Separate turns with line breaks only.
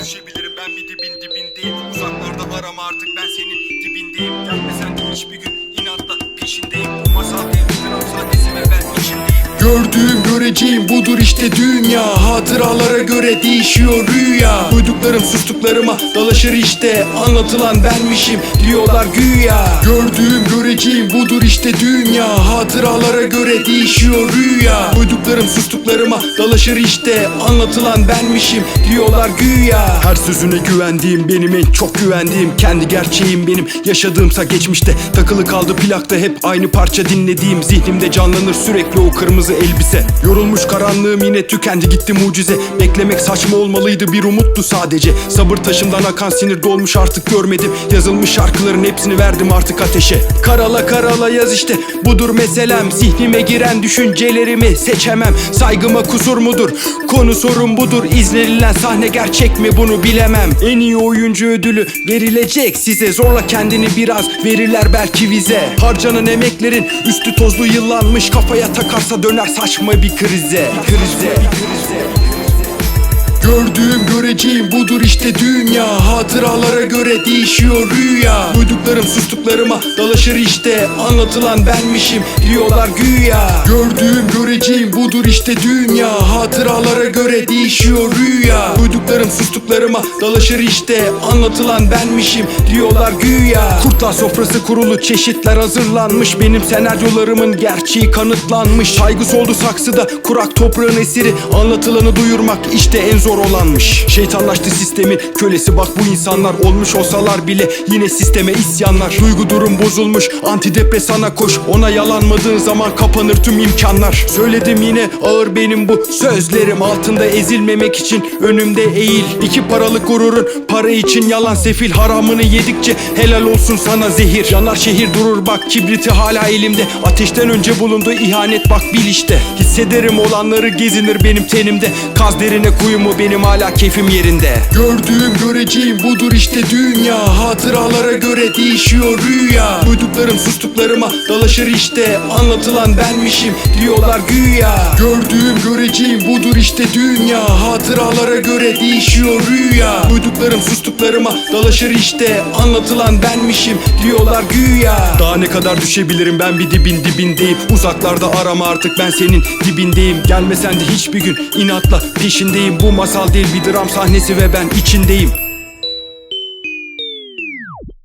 düşebilirim ben bir dibin dibindeyim. Uzaklarda arama artık ben senin dibindeyim. Gelmesen de hiçbir gün inatla peşindeyim
Gördüğüm göreceğim budur işte dünya. Hatıralara göre değişiyor rüya. Duyduklarım sustuklarıma dalaşır işte. Anlatılan benmişim diyorlar güya. Gördüğüm göreceğim budur işte dünya. Hatıralara göre değişiyor rüya. Duyduklarım sustuklarıma dalaşır işte. Anlatılan benmişim diyorlar güya. Her sözüne güvendiğim benim en çok güvendiğim Kendi gerçeğim benim. Yaşadığımsa geçmişte Takılı kaldı plakta hep aynı parça dinlediğim. Zihnimde canlanır sürekli o kırmızı elbise. Yorulmuş karanlığım yine tükendi gitti mucize. Beklemek saçma olmalıydı bir umuttu sadece. Sabır taşımdan akan sinir dolmuş artık görmedim. Yazılmış şarkıların hepsini verdim artık ateşe. Karala karala yaz işte budur meselem. Zihnime giren düşüncelerimi seçemem. Saygıma kusur mudur? Konu sorun budur. İzlenilen sahne gerçek mi? Bunu bilemem. En iyi oyuncu ödülü verilecek size. Zorla kendini biraz verirler belki vize Harcanan emeklerin üstü tozlu yıllanmış Kafaya takarsa döner saçma bir krize Krize Gördüğüm göreceğim budur işte dünya. Hatıralara göre değişiyor rüya. Duyduklarım sustuklarıma dalaşır işte. Anlatılan benmişim diyorlar güya. Gördüğüm budur işte dünya Hatıralara göre değişiyor rüya. Duyduklarım sustuklarıma dalaşır işte Anlatılan benmişim diyorlar güya. Kurtlar sofrası kurulu çeşitler hazırlanmış. Benim senaryolarımın gerçeği kanıtlanmış. Saygı soldu saksıda kurak toprağın esiri. Anlatılanı duyurmak işte en zor olanmış. Şeytanlaştı sistemin kölesi bak bu insanlar. Olmuş olsalar bile yine sisteme isyanlar. Duygu durum bozulmuş antidepresana koş. Ona yalanmadığın zaman kapanır tüm imkanlar. Söyledim yine ağır benim bu sözlerim. Altında ezilmemek için önümde eğil. İki paralık gururun para için yalan sefil. Haramını yedikçe helal olsun sana zehir. Yanar şehir durur bak kibriti hala elimde. Ateşten önce bulundu ihanet bak bil işte. Hissederim olanları gezinir benim tenimde. Kaz derine kuyumu benim hala keyfim yerinde. Gördüğüm göreceğim budur işte dünya. Hatıralara göre değişiyor rüya. Duyduklarım sustuklarıma dalaşır işte Anlatılan benmişim. Diyorlar güya Gördüğüm göreceğim budur işte dünya. Hatıralara göre değişiyor rüya. Duyduklarım sustuklarıma dalaşır işte Anlatılan benmişim. Diyorlar güya. Daha ne kadar düşebilirim ben bir dibin dibindeyim. Uzaklarda arama artık ben senin dibindeyim. Gelmesen de hiçbir gün inatla peşindeyim. Bu masal değil bir dram sahnesi ve ben içindeyim